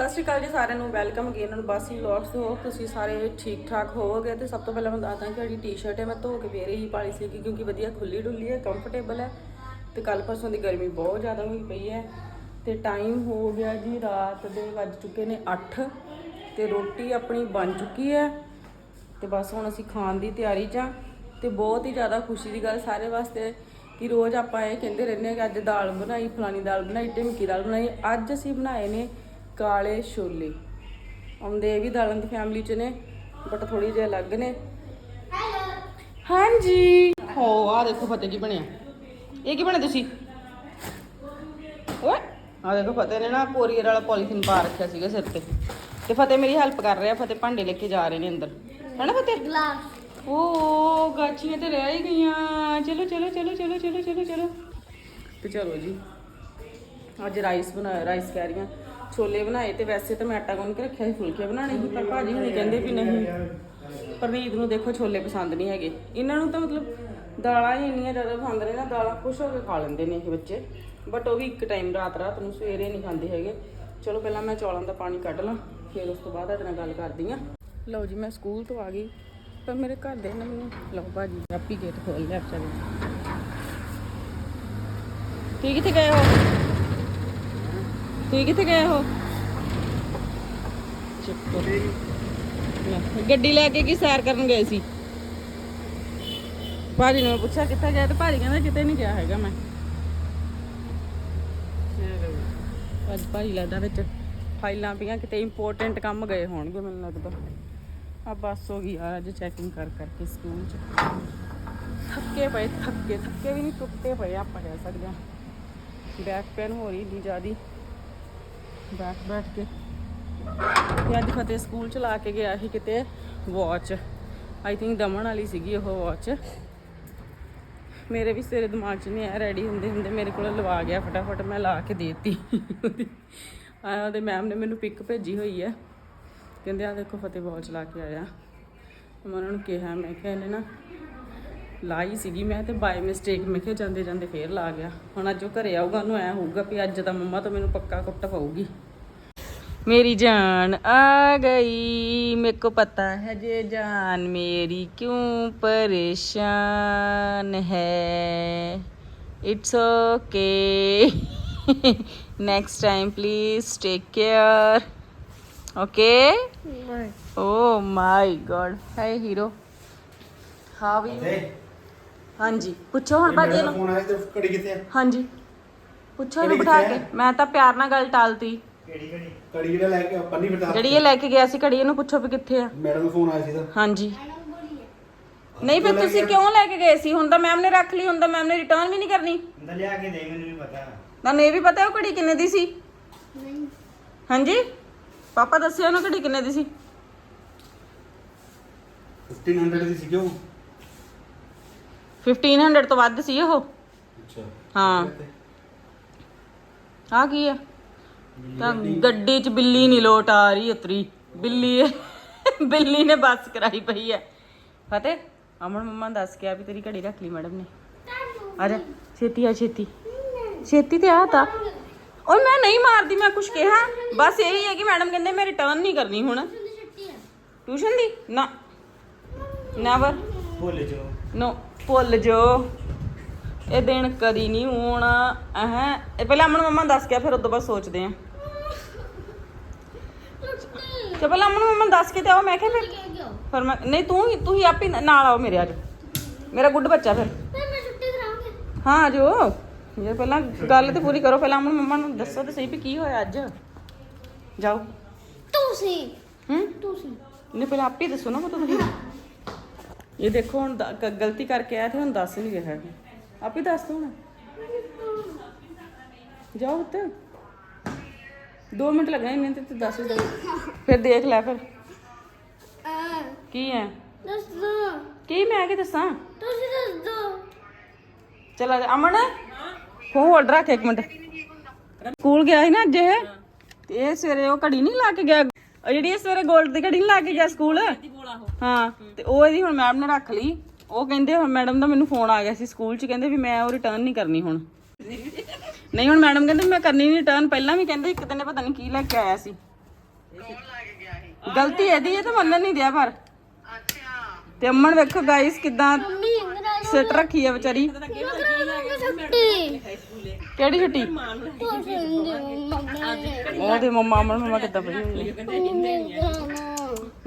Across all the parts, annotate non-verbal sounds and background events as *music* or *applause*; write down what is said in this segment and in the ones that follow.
ਸਤਿ ਸ਼੍ਰੀ ਅਕਾਲ ਜੀ, ਸਾਰਿਆਂ ਨੂੰ ਵੈਲਕਮ ਅਗੇਨ ਨੂੰ ਬਾਸੀ ਵਲੌਗਸ ਤੋਂ। Hope ਤੁਸੀਂ ਸਾਰੇ ਠੀਕ ਠਾਕ ਹੋਵੋਗੇ ਤੇ ਸਭ ਤੋਂ ਪਹਿਲਾਂ ਮੈਂ ਦੱਸਦਾ ਕਿ ਜਿਹੜੀ ਟੀ-ਸ਼ਰਟ ਹੈ, ਮੈਂ ਧੋ ਕੇ ਫੇਰ ਹੀ ਪਾਲੀ ਸੀ ਕਿਉਂਕਿ ਵਧੀਆ ਖੁੱਲੀ ਡੁੱਲੀ ਹੈ ਕੰਫਰਟੇਬਲ ਹੈ ਤੇ ਕੱਲ ਪਰਸੋਂ ਦੀ ਗਰਮੀ ਬਹੁਤ ਜ਼ਿਆਦਾ ਹੋਈ ਪਈ ਹੈ। ਤੇ ਟਾਈਮ ਹੋ ਗਿਆ ਜੀ, ਰਾਤ ਦੇ ਵੱਜ ਚੁੱਕੇ ਨੇ 8 ਤੇ ਰੋਟੀ ਆਪਣੀ ਬਣ ਚੁੱਕੀ ਹੈ ਤੇ ਬਸ ਹੁਣ ਅਸੀਂ ਖਾਣ ਦੀ ਤਿਆਰੀ 'ਚ ਹਾਂ ਤੇ ਬਹੁਤ ਹੀ ਜ਼ਿਆਦਾ ਖੁਸ਼ੀ ਦੀ ਗੱਲ ਸਾਰੇ ਵਾਸਤੇ ਕਿ ਰੋਜ਼ ਆਪਾਂ ਇਹ ਕਹਿੰਦੇ ਰਹਿੰਦੇ ਹਾਂ ਕਿ ਅੱਜ ਦਾਲ ਬਣਾਈ ਫਲਾਨੀ ਦਾਲ ਬਣਾਈ, ਢਿਮਕੀ ਦਾਲ ਬਣਾਈ। ਅੱਜ ਅਸੀਂ ਬਣਾਏ ਨੇ ਕਾਲੇ ਛੋਲੇ। ਆਉਂਦੇ ਇਹ ਵੀ ਦਾਲਾਂ ਦੀ ਫੈਮਿਲੀ 'ਚ ਨੇ ਬਟ ਥੋੜੀ ਜਿਹੀ ਅਲੱਗ ਨੇ। ਹਾਂਜੀ। ਹੋ ਆ ਦੇਖੋ ਫਤਿਹ ਕੀ ਬਣਿਆ। ਇਹ ਕੀ ਬਣਿਆ ਤੁਸੀਂ? ਓਏ ਆ ਦੇਖੋ ਫਤਿਹ ਨੇ ਨਾ ਕੋਰੀਅਰ ਵਾਲਾ ਪੋਲੀਥੀਨ ਪਾ ਰੱਖਿਆ ਸੀਗਾ ਸਿਰ ਤੇ। ਤੇ ਫਤਿਹ ਮੇਰੀ ਹੈਲਪ ਕਰ ਰਿਹਾ ਫਤਿਹ ਭਾਂਡੇ ਲੈ ਕੇ ਜਾ ਰਹੇ ਨੇ ਅੰਦਰ। ਹੈਨਾ ਫਤਿਹ? ਗਲਾਸ ਓ ਗਾਚੀਆਂ ਤੇ ਰਹਿ ਹੀ ਗਈਆਂ। ਚਲੋ ਚਲੋ ਚਲੋ ਚਲੋ ਚਲੋ ਚਲੋ ਚਲੋ। ਤੇ ਚਲੋ ਜੀ ਅੱਜ ਰਾਈਸ ਬਣਾਇਆ ਰਾਈਸ ਕਹਿ ਰਹੀਆਂ। ਛੋਲੇ ਬਣਾਏ ਤੇ ਵੈਸੇ ਤਾਂ ਮੈਂ ਆਟਾ ਗੁੰਨ ਕੇ ਰੱਖਿਆ ਸੀ, ਫੁਲਕੇ ਬਣਾਉਣੇ ਸੀ, ਪਰ ਭਾਜੀ ਹੁਣੇ ਕਹਿੰਦੇ ਵੀ ਨਹੀਂ। ਪਰਨੀਤ ਨੂੰ ਦੇਖੋ ਛੋਲੇ ਪਸੰਦ ਨਹੀਂ ਹੈਗੇ। ਇਹਨਾਂ ਨੂੰ ਤਾਂ ਮਤਲਬ ਦਾਲਾਂ ਹੀ ਇੰਨੀਆਂ ਜ਼ਿਆਦਾ ਪਸੰਦ ਨੇ ਨਾ, ਦਾਲਾਂ ਖੁਸ਼ ਹੋ ਕੇ ਖਾ ਲੈਂਦੇ ਨੇ ਇਹ ਬੱਚੇ। ਬਟ ਉਹ ਵੀ ਇੱਕ ਟਾਈਮ ਰਾਤ ਰਾਤ ਨੂੰ ਸਵੇਰੇ ਨਹੀਂ ਖਾਂਦੇ ਹੈਗੇ। ਚਲੋ ਪਹਿਲਾਂ ਮੈਂ ਚੌਲਾਂ ਦਾ ਪਾਣੀ ਕੱਢ ਲਾਂ, ਫਿਰ ਉਸ ਤੋਂ ਬਾਅਦ ਤੁਹਾਡੇ ਨਾਲ ਗੱਲ ਕਰਦੀ ਆ ਲਓ ਜੀ, ਮੈਂ ਸਕੂਲ ਤੋਂ ਆ ਗਈ ਪਰ ਮੇਰੇ ਘਰ ਦੇ ਨੇ ਮੈਨੂੰ ਲਓ ਭਾਜੀ, ਆਪੀ ਗੇਟ ਖੋਲ ਲਿਆ ਚਲੋ ਠੀਕ ਕਿੱਥੇ ਗਏ ਹੋ? ਤੁਸੀਂ ਕਿੱਥੇ ਗਏ ਹੋ? ਚੁੱਪ ਗੱਡੀ ਲੈ ਕੇ ਕੀ ਸੈਰ ਕਰਨ ਗਏ ਸੀ? ਭਾਜੀ ਨੂੰ ਪੁੱਛਿਆ ਕਿੱਥੇ ਗਏ ਤੇ ਭਾਜੀ ਕਹਿੰਦਾ ਕਿਤੇ ਨਹੀਂ ਗਿਆ ਹੈਗਾ ਮੈਂ। ਅੱਜ ਭਾਜੀ ਲੱਗਦਾ ਵਿੱਚ ਫਾਈਲਾਂ ਪਈਆਂ, ਕਿਤੇ ਇੰਪੋਰਟੈਂਟ ਕੰਮ ਗਏ ਹੋਣਗੇ ਮੈਨੂੰ ਲੱਗਦਾ। ਆ ਬੱਸ ਹੋ ਗਈ ਯਾਰ, ਅੱਜ ਚੈਕਿੰਗ ਕਰ ਕਰਕੇ ਸਕੂਲ ਚ। ਥੱਕੇ ਪਏ, ਥੱਕੇ ਥੱਕੇ ਵੀ ਨਹੀਂ ਟੁੱਟੇ ਪਏ ਆਪਾਂ ਕਹਿ ਸਕਦੇ ਹਾਂ। ਬੈਕ ਪੇਨ ਹੋ ਰਹੀ ਇੰਨੀ ਜਿਆਦੀ। ਬੈਠ ਬੈਠ ਕੇ। ਤੇ ਅੱਜ ਫਤਿਹ ਸਕੂਲ ਚ ਲਾ ਕੇ ਗਿਆ ਸੀ ਕਿਤੇ ਵਾਚ ਆਈ ਥਿੰਕ ਦਮਨ ਵਾਲੀ ਸੀਗੀ ਉਹ ਵਾਚ ਮੇਰੇ ਵੀ ਸਵੇਰੇ ਦਿਮਾਗ 'ਚ ਨਹੀਂ ਆਇਆ ਰੈਡੀ ਹੁੰਦੇ ਹੁੰਦੇ ਮੇਰੇ ਕੋਲ ਲਵਾ ਗਿਆ ਫਟਾਫਟ, ਮੈਂ ਲਾ ਕੇ ਦੇਤੀ। ਆ ਉਹਦੇ ਮੈਮ ਨੇ ਮੈਨੂੰ ਪਿਕ ਭੇਜੀ ਹੋਈ ਹੈ। ਕਹਿੰਦੇ ਆ ਦੇਖੋ ਫਤਿਹ ਵਾਚ ਲਾ ਕੇ ਆਇਆ। ਮੈਂ ਉਹਨਾਂ ਨੂੰ ਕਿਹਾ, ਮੈਂ ਕਿਹਾ ਇਹਨੇ ਨਾ ਲਾਈ ਸੀਗੀ, ਮੈਂ ਤੇ ਬਾਈ ਮਿਸਟੇਕ ਮੈਂ ਕਿਹਾ ਜਾਂਦੇ ਜਾਂਦੇ ਫੇਰ ਲਾ ਗਿਆ। ਹੁਣ ਅੱਜ ਉਹ ਘਰੇ ਆਊਗਾ, ਉਹਨੂੰ ਐ ਹੋਊਗਾ ਵੀ ਅੱਜ ਤਾਂ ਮੰਮਾ ਤੋਂ ਮੈਨੂੰ ਪੱਕਾ ਕੁੱਟ ਪਊਗੀ। मेरी जान आ गई मेरे को पता है जे जान मेरी क्यों परेशान है it's okay next time please take care okay oh my god hi hero हाँ भी हाँ जी ਪੁੱਛੋ ਹੁਣ ਬਾਜੀ ਨੂੰ ਫੋਨ ਆਇਆ ਤੇ ਘੜੀ ਕਿੱਥੇ ਆ ਹਾਂਜੀ ਪੁੱਛੋ ਇਹਨੂੰ ਕਿਹੜੀ ਬਿਠਾ ਕਿੱਥੇ ਕੇ ਮੈਂ ਤਾਂ ਪਿਆਰ ਨਾਲ ਗੱਲ ਟਾਲਤੀ ਕਿਹੜੀ ਘੜੀ ਘੜੀ ਜਿਹੜਾ ਲੈ ਕੇ ਪੰਨੀ ਬਤਾ ਜਿਹੜੀ ਇਹ ਲੈ ਕੇ ਗਿਆ ਸੀ ਘੜੀ ਇਹਨੂੰ ਪੁੱਛੋ ਵੀ ਕਿੱਥੇ ਆ। ਮੈਡਮ ਦਾ ਫੋਨ ਆਇਆ ਸੀ ਤਾਂ ਹਾਂਜੀ ਨਹੀਂ ਫਿਰ ਤੁਸੀਂ ਕਿਉਂ ਲੈ ਕੇ ਗਏ ਸੀ? ਹੁਣ ਤਾਂ ਮੈਮ ਨੇ ਰੱਖ ਲਈ ਹੁਣ ਤਾਂ ਮੈਮ ਨੇ ਰਿਟਰਨ ਵੀ ਨਹੀਂ ਕਰਨੀ। ਅੰਦਰ ਲਿਆ ਕੇ ਦੇ ਮੈਨੂੰ ਵੀ ਪਤਾ। ਤੁਹਾਨੂੰ ਇਹ ਵੀ ਪਤਾ ਉਹ ਘੜੀ ਕਿੰਨੇ ਦੀ ਸੀ? ਨਹੀਂ। ਹਾਂਜੀ? ਪਾਪਾ ਦੱਸਿਓ ਉਹਨੂੰ ਘੜੀ ਕਿੰਨੇ ਦੀ ਸੀ? 1500 ਦੀ ਸੀ ਕਿਉਂ? 1500 ਤੋਂ ਵੱਧ ਸੀ ਉਹ। ਅੱਛਾ। ਹਾਂ। ਆ ਕੀ ਆ? ਤਾਂ ਗੱਡੀ 'ਚ ਬਿੱਲੀ ਨਹੀਂ ਲੋਟ ਆ ਰਹੀ ਉਤਰੀ। ਬਿੱਲੀ ਬਿੱਲੀ ਨੇ ਬੱਸ ਕਰਾਈ ਪਈ ਹੈ। ਫਤਿਹ ਅਮਨ ਮੰਮਾ ਨੇ ਦੱਸ ਕੇ ਆ ਵੀ ਤੇਰੀ ਘੜੀ ਰੱਖ ਲਈ ਮੈਡਮ ਨੇ। ਆ ਜਾ ਛੇਤੀ ਆ ਛੇਤੀ। ਛੇਤੀ ਤੇ ਆ ਤਾ। ਓਏ ਮੈਂ ਨਹੀਂ ਮਾਰਦੀ ਮੈਂ ਕੁਝ ਕਿਹਾ। ਬਸ ਇਹੀ ਹੈ ਕਿ ਮੈਡਮ ਕਹਿੰਦੇ ਮੈਂ ਰਿਟਰਨ ਨਹੀਂ ਕਰਨੀ ਹੁਣ। ਟਿਊਸ਼ਨ ਦੀ? ਨਾ। ਨੈਵਰ ਭੁੱਲ ਜਾਓ। ਨੋ ਭੁੱਲ ਜੋ ਇਹ ਦਿਨ ਕਦੀ ਨਹੀਂ ਹੋਣਾ। ਅਹ ਇਹ ਪਹਿਲਾਂ ਅਮਨ ਮੰਮਾ ਨੂੰ ਦੱਸ ਕੇ ਆ, ਫਿਰ ਉਦੋਂ ਬਾਅਦ ਸੋਚਦੇ ਆ। ਤੇ ਪਹਿਲਾਂ ਅਮਨ ਨੂੰ ਦੱਸ ਕੇ ਤੇ ਆਓ ਮੈਂ ਕਿਹਾ ਫਿਰ ਫਿਰ ਮੈਂ ਨਹੀਂ ਤੂੰ ਹੀ ਤੂੰ ਹੀ ਆਪੇ ਨਾਲ ਆਓ ਮੇਰੇ ਅੱਜ। ਮੇਰਾ ਗੁੱਡ ਬੱਚਾ ਫਿਰ। ਫਿਰ ਮੈਂ ਛੁੱਟੀ ਕਰਾਉਂਗੀ ਹਾਂ ਜੋ ਇਹ ਪਹਿਲਾਂ ਗੱਲ ਤੇ ਪੂਰੀ ਕਰੋ ਪਹਿਲਾਂ ਅਮਨ ਮੰਮਾ ਨੂੰ ਦੱਸੋ ਤੇ ਸਹੀ ਵੀ ਕੀ ਹੋਇਆ ਅੱਜ। ਜਾਓ। ਤੁਸੀਂ। ਹੂੰ? ਤੁਸੀਂ। ਨਹੀਂ ਪਹਿਲਾਂ ਆਪੇ ਦੱਸੋ ਨਾ ਮੈਂ ਤੁਸੀਂ। ਇਹ ਦੇਖੋ ਹੁਣ ਦ- ਗ- ਗਲਤੀ ਕਰਕੇ ਆਇਆ ਤੇ ਹੁਣ ਦੱਸ ਨਹੀਂ ਰਿਹਾ ਹੈਗਾ। ਆਪੇ ਦੱਸ ਦੋ ਹੁਣ। ਜਾਓ ਉੱਤੇ 2 ਮਿੰਟ ਲੱਗਣੇ ਨੇ ਤੇ ਤੂੰ ਦੱਸ ਦੇ। *laughs* ਫਿਰ ਦੇਖ ਲੈ ਫਿਰ। ਕੀ ਹੈ ਦੱਸ ਦੋ। ਕੀ ਮੈਂ ਕੀ ਦੱਸਾਂ? ਤੁਸੀਂ ਦੱਸ ਦੋ। ਚਲ ਅਮਨ ਫੋਨ ਹੋਲਡ ਰੱਖ ਇੱਕ ਮਿੰਟ। ਸਕੂਲ ਗਿਆ ਸੀ ਨਾ ਅੱਜ ਇਹ ਤੇ ਇਹ ਸਵੇਰੇ ਉਹ ਘੜੀ ਨਹੀਂ ਲਾ ਕੇ ਗਿਆ। ਉਹ ਜਿਹੜੀ ਇਹ ਸਵੇਰੇ 골ਡ ਦੀ ਘੜੀ ਨਹੀਂ ਲਾ ਕੇ ਗਿਆ ਸਕੂਲ। ਹਾਂ ਤੇ ਉਹ ਇਹਦੀ ਹੁਣ ਮੈਮ ਨੇ ਰੱਖ ਲਈ। ਉਹ ਕਹਿੰਦੇ ਹੁਣ ਮੈਡਮ ਦਾ ਮੈਨੂੰ ਫੋਨ ਆ ਗਿਆ ਸੀ ਸਕੂਲ 'ਚ। ਕਹਿੰਦੇ ਵੀ ਮੈਂ ਉਹ ਰਿਟਰਨ ਨਹੀਂ ਕਰਨੀ ਹੁਣ। ਨਹੀਂ ਹੁਣ ਮੈਡਮ ਕਹਿੰਦੇ ਮੈਂ ਕਰਨੀ ਨਹੀਂ ਰਿਟਰਨ ਪਹਿਲਾਂ ਵੀ ਕਹਿੰਦੇ ਇੱਕ ਦਿਨ ਪਤਾ ਨਹੀਂ ਕੀ ਲੈ ਕੇ ਆਇਆ ਸੀ। ਗਲਤੀ ਇਹਦੀ ਹੈ ਤਾਂ ਮੰਨਣ ਨਹੀਂ ਦਿਆ ਪਰ। ਤੇ ਅੰਮਨ ਵੇਖੋ ਗਾਇਸ ਕਿਦਾਂ ਸਿੱਟ ਰੱਖੀ ਹੈ ਵਿਚਾਰੀ। ਛੁੱਟੀ। ਕਿਹੜੀ ਛੁੱਟੀ? ਉਹਦੇ ਮੰਮਾ ਅਮਨ ਮੰਮਾ ਕਿੱਦਾਂ ਪਈ ਹੋਈ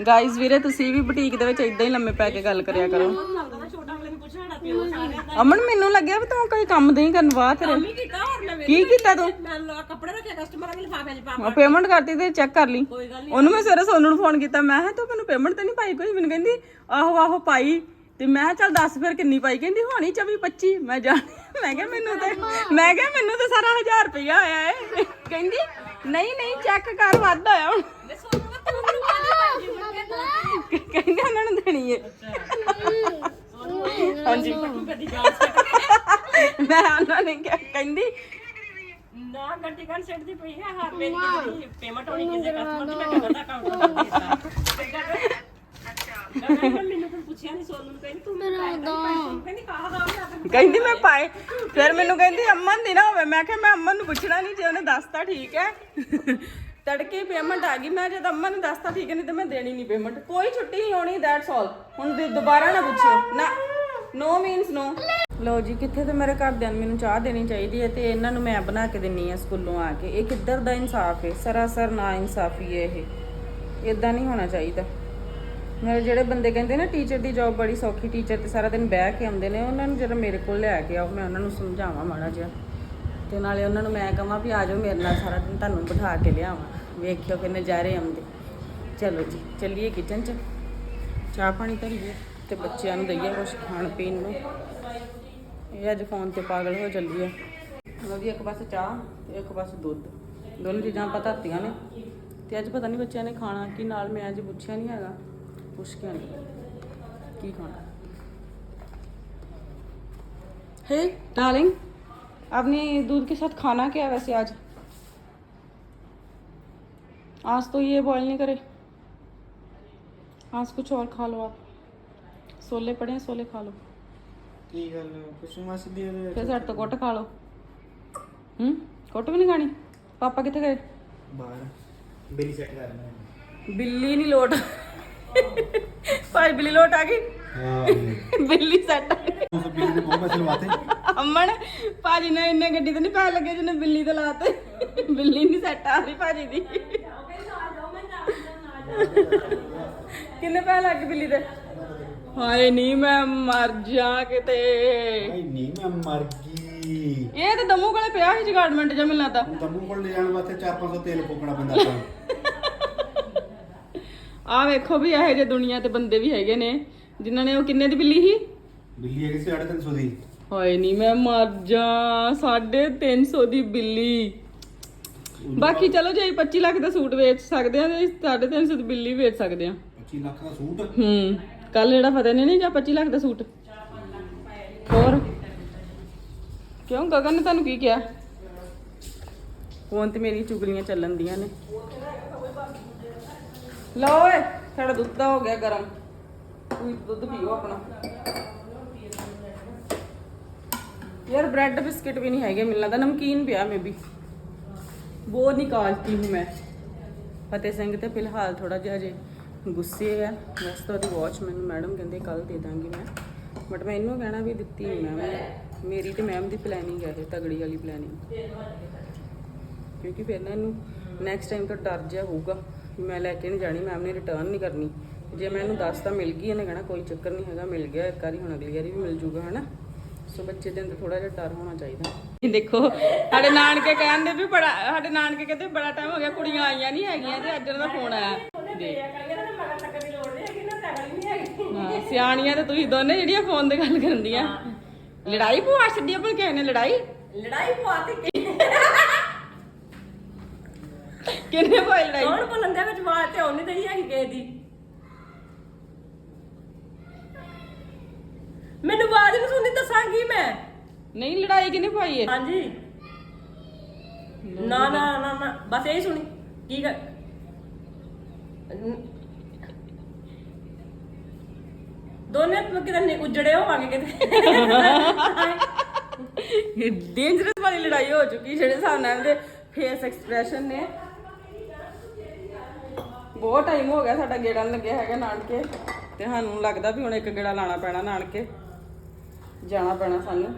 ਗਾਇਸ ਵੀਰੇ ਤੁਸੀਂ ਵੀ ਬੁਟੀਕ ਦੇ ਵਿੱਚ ਇਦਾਂ ਹੀ ਲੰਮੇ ਪੈ ਕੇ ਗੱਲ ਕਰਿਆ ਕਰੋ। ਅਮਨ ਮੈਨੂੰ ਲੱਗਿਆ ਵੀ ਤੂੰ ਕੋਈ ਕੰਮ ਨਹੀਂ ਕਰਨ ਵਾਹ ਤੇਰੇ। ਕੀਤਾ ਹੋਰ ਮੈਂ ਕੀ ਕੀਤਾ ਤੂੰ? ਮੈਂ ਲੋ ਕੱਪੜੇ ਰੱਖੇ ਕਸਟਮਰਾਂ ਦੇ ਲਿਫਾਫੇ 'ਚ ਪਾ ਪੇਮੈਂਟ ਕਰਤੀ ਤੇ ਚੈੱਕ ਕਰ ਲਈ। ਉਹਨੂੰ ਮੈਂ ਸਵੇਰੇ ਸੋਨੂੰ ਨੂੰ ਫੋਨ ਕੀਤਾ ਮੈਂ ਕਿਹਾ ਤੂੰ ਮੈਨੂੰ ਪੇਮੈਂਟ ਤੇ ਨਹੀਂ ਪਾਈ ਕੋਈ? ਮੈਨੂੰ ਕਹਿੰਦੀ ਆਹੋ ਆਹੋ ਪਾਈ। ਤੇ ਮੈਂ ਕਿਹਾ ਚੱਲ ਦੱਸ ਫਿਰ ਕਿੰਨੀ ਪਾਈ? ਕਹਿੰਦੀ ਹੋਣੀ 24 25 ਮੈਂ ਜਾ ਮੈਂ ਕਿਹਾ ਮੈਨੂੰ ਤੇ ਮੈਂ ਕਿਹਾ ਮੈਨੂੰ ਤੇ ਸਾਰਾ 1000 ਰੁਪਇਆ ਆਇਆ ਏ। ਕਹਿੰਦੀ ਨਹੀਂ ਨਹੀਂ ਚੈੱਕ ਕਰ ਵੱਧ ਆਇਆ ਹੁਣ। ਕਹਿੰਦੀ ਉਹਨਾਂ ਨੂੰ ਦੇਣੀ ਏ। ਹਾਂਜੀ। *laughs* ਮੈਂ ਉਹਨਾਂ ਨੇ ਕਿਹਾ ਕਹਿੰਦੀ ਨਾ ਗੱਡੀ ਕਰ ਸੈੱਟ ਦੀ ਪਈ ਹੈ ਹਾਂ ਮੇਰੀ ਪੇਮੈਂਟ ਹੋਣੀ ਕਿਸੇ ਕਸਟਮਰ ਦੀ ਮੈਂ ਕਹਿੰਦਾ ਅਕਾਊਂਟ ਦਾ ਦਿੱਤਾ ਅੱਛਾ। ਮੈਨੂੰ ਕੋਈ ਪੁੱਛਿਆ ਨਹੀਂ ਸੋਨੂੰ ਨੂੰ ਕਹਿੰਦੀ ਤੂੰ ਮੇਰਾ ਕਹਿੰਦੀ ਕਾਹ ਕਹਿੰਦੀ ਮੈਂ ਪਾਏ। ਫਿਰ ਮੈਨੂੰ ਕਹਿੰਦੀ ਅਮਨ ਦੀ ਨਾ ਹੋਵੇ। ਮੈਂ ਕਿਹਾ ਮੈਂ ਅਮਨ ਨੂੰ ਪੁੱਛਣਾ ਨਹੀਂ ਜੇ ਉਹਨੇ ਦੱਸਤਾ ਠੀਕ ਹੈ। *laughs* ਤੜਕੇ ਪੇਮੈਂਟ ਆ ਗਈ। ਮੈਂ ਜਦ ਅਮਨ ਨੇ ਦੱਸਤਾ ਠੀਕ ਹੈ ਨਹੀਂ ਤੇ ਮੈਂ ਦੇਣੀ ਨਹੀਂ ਪੇਮੈਂਟ ਕੋਈ ਛੁੱਟੀ ਨਹੀਂ ਹੋਣੀ ਦੈਟਸ ਆਲ ਹੁਣ ਦੁਬਾਰਾ ਨਾ ਪੁੱਛਿਓ। ਨਾ। ਨੋ ਮੀਨਸ ਨੋ ਲਓ ਜੀ, ਕਿੱਥੇ ਤੇ ਮੇਰੇ ਘਰਦਿਆਂ ਨੂੰ ਮੈਨੂੰ ਚਾਹ ਦੇਣੀ ਚਾਹੀਦੀ ਹੈ ਤੇ ਇਹਨਾਂ ਨੂੰ ਮੈਂ ਬਣਾ ਕੇ ਦਿੰਨੀ ਆ ਸਕੂਲੋਂ ਆ ਕੇ। ਇਹ ਕਿੱਧਰ ਦਾ ਇਨਸਾਫ ਹੈ? ਸਰਾਸਰ ਨਾ ਇਨਸਾਫੀ ਹੈ ਇਹ। ਇਦਾਂ ਨਹੀਂ ਹੋਣਾ ਚਾਹੀਦਾ। ਮੇਰੇ ਜਿਹੜੇ ਬੰਦੇ ਕਹਿੰਦੇ ਨਾ ਟੀਚਰ ਦੀ ਜੌਬ ਬੜੀ ਸੌਖੀ ਟੀਚਰ ਤੇ ਸਾਰਾ ਦਿਨ ਬਹਿ ਕੇ ਆਉਂਦੇ ਨੇ, ਉਹਨਾਂ ਨੂੰ ਜਰਾ ਮੇਰੇ ਕੋਲ ਲੈ ਕੇ ਆਓ, ਮੈਂ ਉਹਨਾਂ ਨੂੰ ਸਮਝਾਵਾਂ ਮਾੜਾ ਜਿਹਾ। ਤੇ ਨਾਲੇ ਉਹਨਾਂ ਨੂੰ ਮੈਂ ਕਹਾਂ ਵੀ ਆ ਜਾਓ ਮੇਰੇ ਨਾਲ ਸਾਰਾ ਦਿਨ, ਤੁਹਾਨੂੰ ਬਿਠਾ ਕੇ ਲਿਆਵਾਂ। ਵੇਖਿਓ ਕਿ ਨਜ਼ਾਰੇ ਆਉਂਦੇ। ਚਲੋ ਜੀ, ਚੱਲੀਏ ਕਿਚਨ 'ਚ। ਚਾਹ ਪਾਣੀ ਧਰੀਏ। ਤੇ ਬੱਚਿਆਂ ਨੂੰ ਦਈਏ ਕੁਝ ਖਾਣ ਪੀਣ ਨੂੰ ਇਹ ਅੱਜ ਫੋਨ ਤੇ ਪਾਗਲ ਹੋ ਚੱਲੀ ਹੈ ਉਹਦੀ ਇੱਕ ਪਾਸੇ ਚਾਹ ਤੇ ਇੱਕ ਪਾਸੇ ਦੁੱਧ ਦੋਨੋਂ ਚੀਜ਼ਾਂ ਆਪਾਂ ਧਰਤੀਆਂ ਨੇ ਤੇ ਅੱਜ ਪਤਾ ਨਹੀਂ ਬੱਚਿਆਂ ਨੇ ਖਾਣਾ ਕੀ ਨਾਲ ਮੈਂ ਅੱਜ ਪੁੱਛਿਆ ਨਹੀਂ ਹੈਗਾ ਪੁੱਛ ਕੇ ਆਉਂਦੀ ਕੀ ਖਾਣਾ हे डार्लिंग आपने दूध के साथ खाना क्या है वैसे आज आज तो ये बॉईल नहीं करे आज कुछ और खा लो आप ਛੋਲੇ ਪੜੇ ਆ, ਛੋਲੇ ਖਾ ਲਓ। ਕੀ ਗੱਲ ਖੁਸ਼ੀ ਮਾਸੀ ਦੀ ਉਹਦੇ- ਫਿਰ ਸਾਡੇ ਖਾ ਲਓ। ਹੂੰ? ਕੁੱਟ ਵੀ ਨਹੀਂ ਖਾਣੀ? ਪਾਪਾ ਕਿੱਥੇ ਗਏ? ਬਾਹਰ। ਬਿੱਲੀ ਸੈੱਟ ਕਰ ਰਹੇ ਬਿੱਲੀ ਨਹੀਂ ਲੋਟ। ਭਾਈ ਬਿੱਲੀ ਲੋਟ ਆ ਗਈ। ਹਾਂ। ਬਿੱਲੀ ਸੈੱਟ ਉਸ ਬਿੱਲੀ ਦੇ ਬਹੁਤ ਪੈਸੇ ਲਵਾਤੇ। ਅਮਨ ਭਾਜੀ ਨੇ ਇੰਨੇ ਗੱਡੀ ਤੇ ਨਹੀਂ ਪੈ ਲੱਗੇ ਜਿੰਨੇ ਬਿੱਲੀ ਤੇ ਲਾਤੇ। ਬਿੱਲੀ ਨਹੀਂ ਸੈਟ ਆ ਰਹੀ ਭਾਜੀ ਦੀ। ਕਿੰਨੇ ਪੈਸੇ ਲੱਗ ਬਿੱਲੀ ਦੇ? ਹਾਏ ਨਹੀਂ ਮੈਂ ਮਰ ਜਾ ਕਿਤੇ। ਭਾਈ ਨਹੀਂ ਮੈਂ ਮਰ ਗਈ। ਇਹ ਤੇ ਦਮੂ ਕੋਲੇ ਪਿਆ ਸੀ ਜਗਾਰਡਮੈਂਟ ਜਾਂ ਮੈਨੂੰ ਲੱਗਦਾ। ਤੰਬੂ ਕੋਲ ਲੈ ਜਾਣ ਵਾਸਤੇ 4-500 ਤੇਲ ਫੂਕਣਾ ਪੈਂਦਾ ਆਪਾਂ ਆ ਵੇਖੋ ਵੀ ਇਹੋ ਜਿਹੇ ਦੁਨੀਆ ਤੇ ਬੰਦੇ ਵੀ ਹੈਗੇ ਨੇ ਜਿਨ੍ਹਾਂ ਨੇ ਉਹ ਕਿੰਨੇ ਦੀ ਬਿੱਲੀ ਸੀ? ਬਿੱਲੀ ਹੈਗੀ ਸੀ 350 ਦੀ। ਹਾਏ ਨਹੀਂ ਮੈਂ ਮਰ ਜਾ 350 ਦੀ ਬਿੱਲੀ। ਬਾਕੀ ਚਲੋ ਜੇ 25 ਲੱਖ ਦਾ ਸੂਟ ਵੇਚ ਸਕਦੇ ਆ ਤੇ 350 ਦੀ ਬਿੱਲੀ ਵੇਚ ਸਕਦੇ ਆ 25 ਲੱਖ ਦਾ ਸੂਟ? ਹੂੰ। ਕੱਲ ਜਿਹੜਾ ਫਤਿਹ ਨੇ ਨਹੀਂ ਜਾਂ 25 ਲੱਖ ਦਾ ਸੂਟ? ਹੋਰ? ਕਿਉਂ ਗਗਨ ਨੇ ਤੁਹਾਨੂੰ ਕੀ ਕਿਹਾ? ਫੋਨ ਤੇ ਮੇਰੀ ਚੁਗਲੀਆਂ ਚੱਲਣ ਦੀਆਂ ਨੇ। ਲਓ ਏ ਸਾਡਾ ਦੁੱਧ ਦਾ ਹੋ ਗਿਆ ਗਰਮ। ਤੁਸੀਂ ਦੁੱਧ ਪੀਓ ਆਪਣਾ। ਯਾਰ ਬ੍ਰੈਡ ਬਿਸਕਟ ਵੀ ਨਹੀਂ ਹੈਗੇ ਮਿਲਣਾ ਦਾ ਨਮਕੀਨ ਪਿਆ ਮੇਬੀ ਬਹੁਤ ਨਿਕਾਲਤੀ ਹੂੰ ਮੈਂ। ਫਤਿਹ ਸਿੰਘ ਤੇ ਫਿਲਹਾਲ ਥੋੜਾ ਜਿਹਾ ਜੇ ਗੁੱਸੇ ਆ। ਵੈਸੇ ਤਾਂ ਉਹਦੀ ਵਾਚ ਮੈਨੂੰ ਮੈਡਮ ਕਹਿੰਦੇ ਕੱਲ ਦੇ ਦਾਂਗੀ ਮੈਂ। ਬਟ ਮੈਂ ਇਹਨੂੰ ਕਹਿਣਾ ਵੀ ਦਿੱਤੀ ਨਹੀਂ ਮੈਮ ਮੇਰੀ ਤੇ ਮੈਮ ਦੀ ਪਲੈਨਿੰਗ ਹੈ ਇਹ, ਤਗੜੀ ਵਾਲੀ ਪਲੈਨਿੰਗ ਕਿਉਂਕਿ ਫਿਰ ਨਾ ਇਹਨੂੰ ਨੈਕਸਟ ਟਾਈਮ ਤੋਂ ਡਰ ਜਿਹਾ ਹੋਊਗਾ ਵੀ ਮੈਂ ਲੈ ਕੇ ਨਹੀਂ ਜਾਣੀ ਮੈਮ ਨੇ ਰਿਟਰਨ ਨਹੀਂ ਕਰਨੀ। ਜੇ ਮੈਂ ਇਹਨੂੰ ਦੱਸਤਾ ਮਿਲ ਗਈ, ਇਹਨੇ ਕਹਿਣਾ ਕੋਈ ਚੱਕਰ ਨਹੀਂ ਹੈਗਾ, ਮਿਲ ਗਿਆ ਇੱਕ ਵਾਰੀ, ਹੁਣ ਅਗਲੀ ਵਾਰੀ ਵੀ ਮਿਲ ਜੂਗਾ, ਹਨਾ? ਸੋ ਬੱਚੇ ਦੇ ਅੰਦਰ ਥੋੜਾ ਜਿਹਾ ਡਰ ਹੋਣਾ ਚਾਹੀਦਾ। ਇਹ ਦੇਖੋ, ਸਾਡੇ ਨਾਨਕੇ ਕਹਿੰਦੇ ਵੀ ਬੜਾ ਸਾਡੇ ਨਾਨਕੇ ਕਹਿੰਦੇ ਬੜਾ ਟਾਈਮ ਹੋ ਗਿਆ, ਕੁੜੀਆਂ ਆਈਆਂ ਨਹੀਂ ਹੈਗੀਆਂ ਤੇ ਅੱਜ ਉਹਨਾਂ ਦਾ ਫੋਨ ਆਇਆ ਸਿਆਣੀਆਂ ਤੇ ਤੁਸੀਂ ਦੋਨੇ ਜਿਹੜੀਆਂ ਫੋਨ ਤੇ ਗੱਲ ਕਰਨਦੀਆਂ ਲੜਾਈ ਪਵਾ ਛੱਡੀ ਆਪਣ ਕਿਸੇ ਨੇ ਲੜਾਈ? ਲੜਾਈ ਪਵਾਤੀ ਕਿੰਨੇ ਪਾਈ ਲੜਾਈ? ਕੌਣ ਬੋਲਣ ਦੇ ਵਿੱਚ ਬਾਤ ਤੇ ਉਹਨੇ ਨਹੀਂ ਹੈਗੀ ਕਿਸੇ ਦੀ। ਮੈਨੂੰ ਬਾਅਦ ਵਿੱਚ ਸੁਣਦੀ ਦੱਸਾਂਗੀ ਮੈਂ। ਨਹੀਂ ਲੜਾਈ ਕਿਨੇ ਪਾਈ ਹੈ ਹਾਂਜੀ। ਨਾ ਨਾ ਨਾ ਨਾ ਬਸ ਇਹੀ ਸੁਣੀ। ਕੀ ਕਰ ਦੋਨੇ ਕਿਤੇ ਨਿ- ਉਜੜੇ ਹੋਵਾਂਗੇ ਕਿਤੇ। ਡੇਂਜਰਸ ਵਾਲੀ ਲੜਾਈ ਹੋ ਚੁੱਕੀ ਜਿਹੜੇ ਹਿਸਾਬ ਨਾਲ ਇਹਦੇ ਫੇਸ ਐਕਸਪ੍ਰੈਸ਼ਨ ਨੇ। ਬਹੁਤ ਟਾਈਮ ਹੋ ਗਿਆ ਸਾਡਾ ਗੇੜਾ ਲੱਗਿਆ ਹੈਗਾ ਨਾਨਕੇ। ਤੇ ਸਾਨੂੰ ਲੱਗਦਾ ਵੀ ਹੁਣ ਇੱਕ ਗੇੜਾ ਲਾਣਾ ਪੈਣਾ ਨਾਨਕੇ। ਜਾਣਾ ਪੈਣਾ ਸਾਨੂੰ।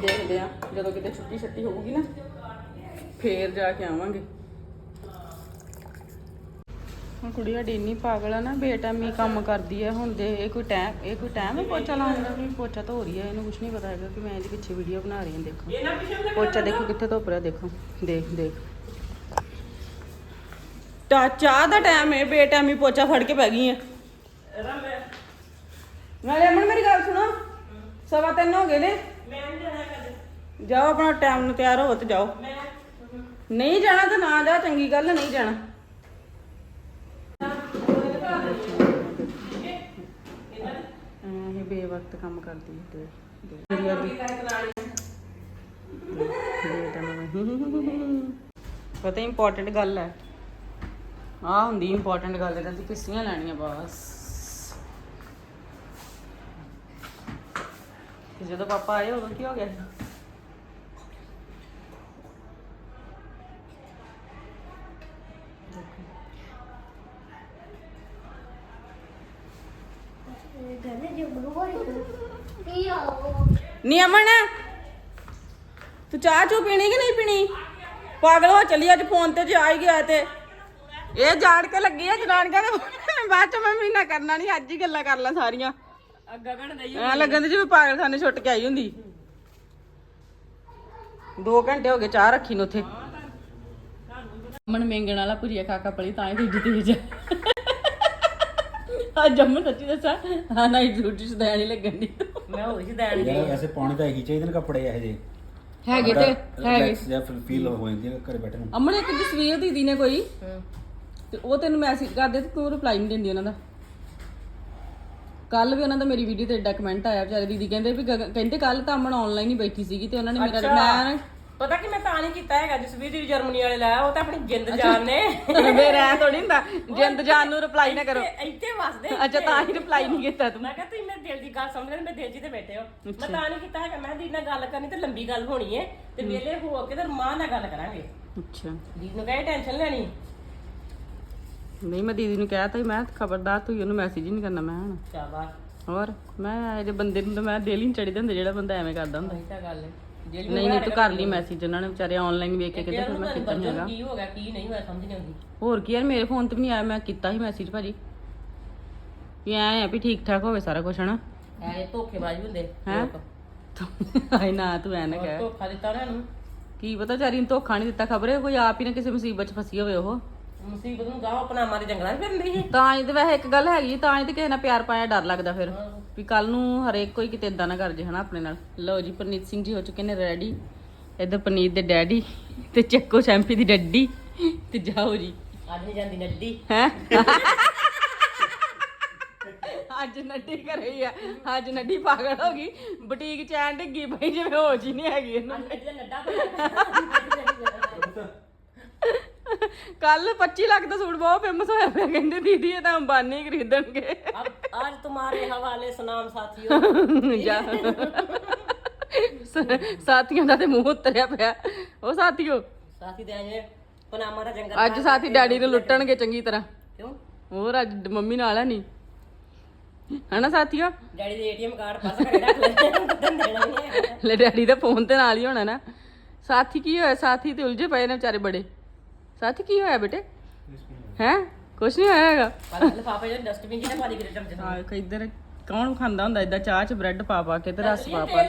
ਦੇਖਦੇ ਆ ਜਦੋਂ ਕਿਤੇ ਛੁੱਟੀ ਛੱਟੀ ਹੋਊਗੀ ਨਾ, ਫੇਰ ਜਾ ਕੇ ਆਵਾਂਗੇ। ਹੁਣ ਕੁੜੀ ਸਾਡੀ ਇੰਨੀ ਪਾਗਲ ਆ ਨਾ ਬੇਟਾਮੀ ਕੰਮ ਕਰਦੀ ਹੈ ਹੁਣ ਦੇ ਇਹ ਕੋਈ ਟਾਈਮ ਇਹ ਕੋਈ ਟਾਈਮ ਹੈ ਪੋਚਾ ਲਾਉਣ ਦਾ? ਵੀ ਪੋਚਾ ਧੋ ਰਹੀ ਹੈ ਇਹਨੂੰ ਕੁਝ ਨਹੀਂ ਪਤਾ ਹੈਗਾ ਕਿ ਮੈਂ ਇਹਦੇ ਪਿੱਛੇ ਵੀਡੀਓ ਬਣਾ ਰਹੀ ਹਾਂ ਦੇਖੋ। ਪੋਚਾ ਦੇਖੋ ਕਿੱਥੇ ਧੁੱਪ ਰਿਹਾ ਦੇਖੋ ਦੇਖ ਦੇਖ। ਟਾ ਚਾਹ ਦਾ ਟਾਈਮ ਹੈ ਬੇਟਾਮੀ ਪੋਚਾ ਫੜ ਕੇ ਪੈ ਗਈ ਹੈ ਨਾਲੇ ਅਮਨ ਮੇਰੀ ਗੱਲ ਸੁਣੋ। ਸਵਾ ਤਿੰਨ ਹੋ ਗਏ ਨੇ। ਜਾਓ ਆਪਣਾ ਟਾਈਮ ਨੂੰ ਤਿਆਰ ਹੋਵੋ ਤੇ ਜਾਓ। ਨਹੀਂ ਜਾਣਾ ਤਾਂ ਨਾ ਜਾ ਚੰਗੀ ਗੱਲ ਹੈ, ਨਹੀਂ ਜਾਣਾ। ਇਹ ਬੇਵਕਤ ਕੰਮ ਕਰਦੀ ਹੈ ਤੇ ਪਤਾ ਇੰਪੋਰਟੈਂਟ ਗੱਲ ਹੈ। ਆ ਹੁੰਦੀ ਇੰਪੋਰਟੈਂਟ ਗੱਲ ਇਹਨਾਂ ਦੀ ਕਿਸ਼ਤੀਆਂ ਲੈਣੀਆਂ ਬਸ। ਤੇ ਜਦੋਂ ਪਾਪਾ ਆਏ ਉਦੋਂ ਕੀ ਹੋ ਗਿਆ ਸੀ? ਕੀ ਆਓ ਨੀ ਅਮਨ ਤੂੰ ਚਾਹ ਚੂ ਪੀਣੀ ਕਿ ਨਹੀਂ ਪੀਣੀ? ਪਾਗਲ ਹੋ ਚੱਲੀ ਅੱਜ ਫੋਨ ਤੇ ਜੇ ਆ ਹੀ ਗਿਆ ਤੇ। ਇਹ ਜਾਣ ਕੇ ਲੱਗੀ ਆ ਜਨਾਨੀਆਂ ਦੇ ਬਾਅਦ ਚ ਮੈਂ ਮਹੀਨਾ ਕਰਨਾ ਨਹੀਂ ਅੱਜ ਹੀ ਗੱਲਾਂ ਕਰ ਲਾਂ ਸਾਰੀਆਂ। ਗਗਨ ਦੇ ਐ ਲੱਗਣ ਦੀ ਜਿਵੇਂ ਪਾਗਲ ਖਾਨੇ ਛੁੱਟ ਕੇ ਆਈ ਹੁੰਦੀ। 2 ਘੰਟੇ ਹੋ ਗਏ ਚਾਹ ਰੱਖੀ ਨੂੰ ਉੱਥੇ। ਅਮਨ ਮੇਂਗਣ ਵਾਲਾ ਭੁਜੀਆ ਖਾ ਪਲੀ ਤਾਂ ਹੀ ਤੇ ਜਿੱਤੇ ਅੱਜ ਜੰਮ ਸੱਚੀ ਦੱਸਾਂ ਹਾਂ ਨਾ ਇਹ ਝੂਠੀ ਸਦਾਇਆ ਨਹੀਂ ਲੱਗਣ ਦੀ ਮੈਂ ਹੋਈ ਸੀ ਦੇਣ ਯਾਰ ਵੈਸੇ ਪਾਉਣੇ ਤਾਂ ਹੈਗੀ ਚਾਹੀਦੇ ਨੇ ਕੱਪੜੇ ਇਹੋ ਜਿਹੇ। ਹੈਗੇ ਤੇ ਹੈਗੇ। ਜਾਂ ਫਿਰ ਫੀਲ ਹੋ ਜਾਂਦੀ ਹੈ ਘਰੇ ਬੈਠੇ ਨੂੰ। ਅਮਨ ਇੱਕ ਜਸਵੀਰ ਦੀਦੀ ਨੇ ਕੋਈ। ਤੇ ਉਹ ਤੈਨੂੰ ਮੈਸੇਜ ਕਰਦੇ ਤੇ ਤੂੰ ਰਿਪਲਾਈ ਨਹੀਂ ਦਿੰਦੀ ਉਹਨਾਂ ਦਾ। ਕੱਲ ਵੀ ਉਹਨਾਂ ਦਾ ਮੇਰੀ ਵੀਡੀਓ ਤੇ ਏਡਾ ਕਮੈਂਟ ਆਇਆ ਵਿਚਾਰੇ ਦੀਦੀ ਕਹਿੰਦੇ ਵੀ ਕਹਿੰਦੇ ਕੱਲ ਤਾਂ ਅਮਨ ਆਨਲਾਈਨ ਹੀ ਬੈਠੀ ਸੀਗੀ ਤੇ ਉਹਨਾਂ ਨੇ ਮੇਰਾ ਮੈਂ ਪਤਾ ਕਿ ਮੈਂ ਤਾਂ ਨਹੀਂ ਕੀਤਾ ਹੈਗਾ ਜਸਵੀਰ ਦੀ ਜਰਮਨੀ ਵਾਲੇ ਲਾਇਆ ਉਹ ਤਾਂ ਆਪਣੀ ਜਿੰਦ ਜਾਨ ਨੇ। ਮੇਰਾ ਐ ਥੋੜੀ ਹੁੰਦਾ ਜਿੰਦ ਜਾਨ ਨੂੰ ਰਿਪਲਾਈ ਨਾ ਕਰੋ। ਇੱਥੇ ਵਸਦੇ ਅੱਛਾ ਤਾਂ ਹੀ ਰਿਪਲਾਈ ਨਹੀਂ ਕੀਤਾ ਤੂੰ। ਮੈਂ ਕਿਹਾ ਤੁਸੀਂ ਮੇਰੇ ਦਿਲ ਦੀ ਗੱਲ ਸਮਝ ਲੈਣ ਮੈਂ ਦਿਲ 'ਚ ਤੇ ਬੈਠੇ ਹੋ। ਮੈਂ ਤਾਂ ਨਹੀਂ ਕੀਤਾ ਹੈਗਾ ਮੈਂ ਦੀਦੀ ਨਾਲ ਗੱਲ ਕਰਨੀ ਤੇ ਲੰਬੀ ਗੱਲ ਹੋਣੀ ਹੈ ਤੇ ਵੇਲੇ ਹੋ ਕੇ ਤੇ ਮਾਂ ਨਾਲ ਗੱਲ ਕਰਾਂਗੇ। ਅੱਛਾ। ਦੀਦੀ ਨੂੰ ਕਹੇ ਟੈਨਸ਼ਨ ਲੈਣੀ। ਨਹੀਂ ਮੈਂ ਦੀਦੀ ਨੂੰ ਕਹਿ ਤਾ ਮੈਂ ਖਬਰਦਾਰ ਤੂੰ ਉਹਨੂੰ ਮੈਸੇਜ ਹੀ ਨਹੀਂ ਕਰਨਾ ਮੈਂ ਹੁਣ ਸ਼ਾਬਾਸ਼। ਹੋਰ ਮੈਂ ਇਹ ਜੇ ਬੰਦੇ ਨੂੰ ਤਾਂ ਮੈਂ ਦਿਲ ਹੀ ਨਹੀਂ ਚੜੀਦਾ ਹੁੰਦਾ ਜਿਹੜਾ ਬੰਦਾ ਐਵੇਂ ਕਰਦਾ ਹੁੰਦਾ। ਉਹੀ ਤਾਂ ਗੱਲ ਹੈ ਨਹੀਂ ਨਹੀਂ ਤੂੰ ਕਰ ਲਈ ਮੈਸੇਜ ਉਹਨਾਂ ਨੇ ਵਿਚਾਰੇ ਆਨਲਾਈਨ ਵੇਖ ਕੇ ਕਹਿੰਦੇ ਫਿਰ ਮੈਂ ਕੀਤਾ ਨਹੀਂ ਹੈਗਾ। ਕੀ ਹੋ ਗਿਆ ਕੀ ਨਹੀਂ ਹੋਇਆ ਸਮਝ ਨਹੀਂ ਆਉਂਦੀ। ਹੋਰ ਕੀ ਯਾਰ ਮੇਰੇ ਫੋਨ ਤੇ ਵੀ ਨਹੀਂ ਆਇਆ ਮੈਂ ਕੀਤਾ ਸੀ ਮੈਸੇਜ ਭਾਜੀ। ਵੀ ਐ ਆ ਵੀ ਠੀਕ ਠਾਕ ਹੋਵੇ ਸਾਰਾ ਕੁਝ ਹਨਾ? ਐ ਧੋਖੇਬਾਜ਼ ਹੁੰਦੇ ਹੈਂ? ਹਾਏ ਨਾ ਤੂੰ ਐ ਨਾ ਕਹਿ। ਧੋਖਾ ਦਿੱਤਾ ਨਾ। ਇਹਨੂੰ ਕੀ ਪਤਾ ਵਿਚਾਰੀ ਨੂੰ ਧੋਖਾ ਨਹੀਂ ਦਿੱਤਾ ਖਬਰੇ ਕੋਈ ਆਪ ਹੀ ਨਾ ਕਿਸੇ ਮੁਸੀਬਤ 'ਚ ਫਸੀ ਹੋਵੇ ਉਹ। ਮੁਸੀਬਤ ਨੂੰ ਗਾਹ ਆਪਣਾ ਮਾਰੇ ਜੰਗਲਾਂ 'ਚ ਫਿਰਦੀ ਸੀ। ਤਾਂ ਹੀ ਤੇ ਵੈਸੇ ਇੱਕ ਗੱਲ ਹੈਗੀ ਤਾਂ ਹੀ ਤੇ ਕਿਸੇ ਨਾਲ ਪਿਆਰ ਪਾਇਆ ਡਰ ਲੱਗਦਾ ਫਿਰ। ਵੀ ਕੱਲ ਨੂੰ ਹਰੇਕ ਕੋਈ ਕਿਤੇ ਇਦਾਂ ਨਾ ਕਰ ਜੇ ਹਨਾ ਆਪਣੇ ਨਾਲ। ਲਓ ਜੀ ਪਰਨੀਤ ਸਿੰਘ ਜੀ ਹੋ ਚੁੱਕੇ ਨੇ ਰੈਡੀ ਇੱਧਰ ਪਰਨੀਤ ਦੇ ਡੈਡੀ ਤੇ ਚੱਕੋ ਸ਼ੈਂਪੀ ਦੀ ਡੱਡੀ ਤੇ ਜਾਓ ਜੀ। ਅੱਜ ਨਹੀਂ ਜਾਂਦੀ ਨੱਡੀ। ਹੈ? ਅੱਜ ਨੱਡੀ ਘਰੇ ਹੀ ਆ। ਅੱਜ ਨੱਡੀ ਪਾਗਲ ਹੋ ਗਈ। ਬੁਟੀਕ ਚ ਐਂ ਡਿੱਗੀ ਪਈ ਜਿਵੇਂ ਹੋਸ਼ ਹੀ ਨਹੀਂ ਹੈਗੀ ਇਹਨੂੰ। ਨੱਡਾ ਕੱਲ 25 ਲੱਖ ਦਾ ਸੂਟ ਬਹੁਤ ਫੇਮਸ ਹੋਇਆ ਪਿਆ ਕਹਿੰਦੇ ਦੀਦੀ ਇਹ ਤਾਂ ਅੰਬਾਨੀ ਖਰੀਦਣਗੇ अब आज तुम्हारे हवाले सुनाम साथियों ਜਾ ਸ- ਸਾਥੀਆਂ ਦਾ ਤੇ ਮੂੰਹ ਉਤਰਿਆ ਪਿਆ ਉਹ ਸਾਥੀਓ साथी दे आए पनामा का जंगल ਅੱਜ ਸਾਥੀ ਡੈਡੀ ਨੂੰ ਲੁੱਟਣਗੇ ਚੰਗੀ ਤਰ੍ਹਾਂ क्यों ਹੋਰ ਅੱਜ ਮੰਮੀ ਨਾਲ ਹੈ ਨਹੀਂ ਹਨਾ ਸਾਥੀਓ डैडी दे एटीएम कार्ड पास करे रख ले कदम देना नहीं है ਲੈ ਡੈਡੀ ਦਾ ਫੋਨ ਤੇ ਨਾਲ ਹੀ ਹੋਣਾ ਨਾ ਸਾਥੀ ਕੀ ਹੋਇਆ ਸਾਥੀ ਤੇ ਉਲਝੇ ਪਏ ਨੇ ਵਿਚਾਰੇ ਬੜੇ ਸਾਥ ਕੀ ਹੋਇਆ ਬੇਟੇ? ਹੈ? ਕੁਛ ਨਹੀਂ ਹੋਇਆ ਹੈਗਾ। ਲਫਾਫੇ ਜਿਹੜੇ ਡਸਟਬਿਨ ਜਿਹਨੇ ਪਾਣੀ ਕਿਰੇ ਚਮਚ ਹਾਂ ਇੱਧਰ ਕੌਣ ਖਾਂਦਾ ਹੁੰਦਾ? ਇਦਾਂ ਚਾਹ ਚ ਬ੍ਰੈਡ ਪਾ ਪਾ ਕੇ ਤੇ ਰਸ ਪਾ ਪਾ ਕੇ।